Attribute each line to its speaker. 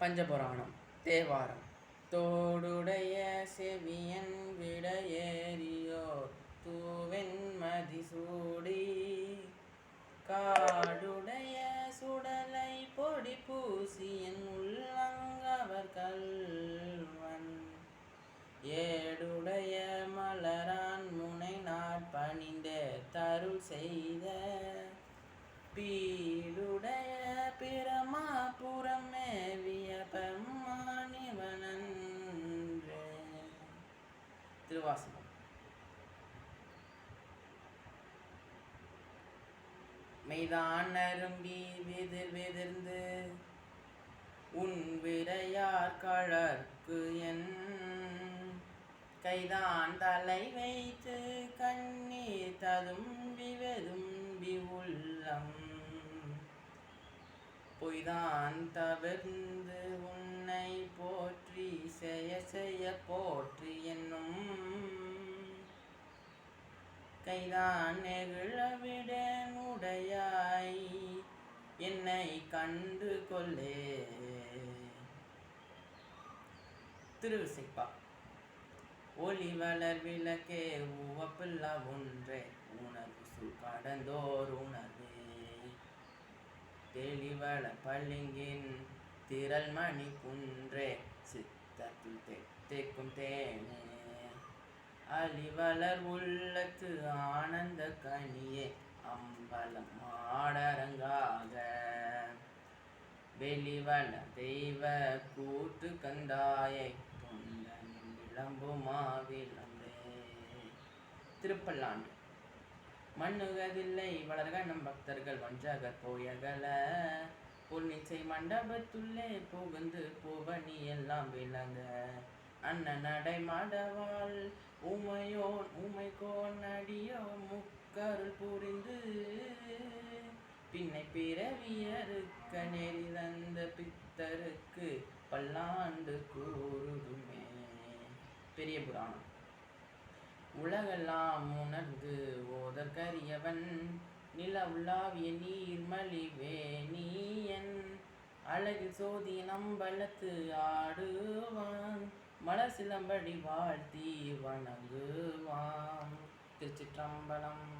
Speaker 1: பஞ்சபுராணம் தேவாரம். தோடுடைய செவியன் திருவாசகம் மெய்தான் அரும்பி வெதிர் வெதிர்ந்து உன் விரையார் கழற்கு என். கைதான் தலை வைத்து கண்ணீர் ததும்பி வெதும்பி உள்ளம். பொய்தான் தவிர்ந்து உன்னை போற்றி செய்ய செய்ய போற்றி என்னும் கைதான் நெகிழவிடன் உடையாய் என்னை கண்டு கொள்ளே. திருவிசைப்பா. ஒளி வளர் விளக்கே உவப்பில்லா ஒன்றே. உணர்வு சுல் கடந்தோர் உணர்வே. தெளிவள பளிங்கின் திரள் மணி குன்றே சித்தத்தில் தேக்கும் தேனே. அழிவளர் உள்ளத்து ஆனந்த கனியே அம்பலம் ஆடரங்காக. வெளிவள தெய்வ கூத்து கந்தாயை கொண்ட விளம்புமா விளம்பே. திருப்பல்லாண்டு. மண்ணுகதில்லை வளர்க நம் பக்தர்கள் வஞ்சக போயகல பொன்னிச்சை மண்டபத்துள்ளே புகுந்து பூவணி எல்லாம் விளங்க. அன்ன நடைமடவாள் உமையோன் உமைக்கோன் அடியோ முக்கருள் புரிந்து. பின்னை பிறவியறுக்க நெறி தந்த பித்தருக்கு பல்லாண்டு கூறுதுமே. பெரிய புராணம். உலகெல்லாம் உணர்ந்து ஓதற்கரியவன் நில உள்ளாவிய நீர்மலிவே நீயன். அழகில் சோதி பலத்து ஆடுவான். மலர் சிலம்படி வாழ்த்தி வணங்குவான். திருச்சிற்றம்பலம்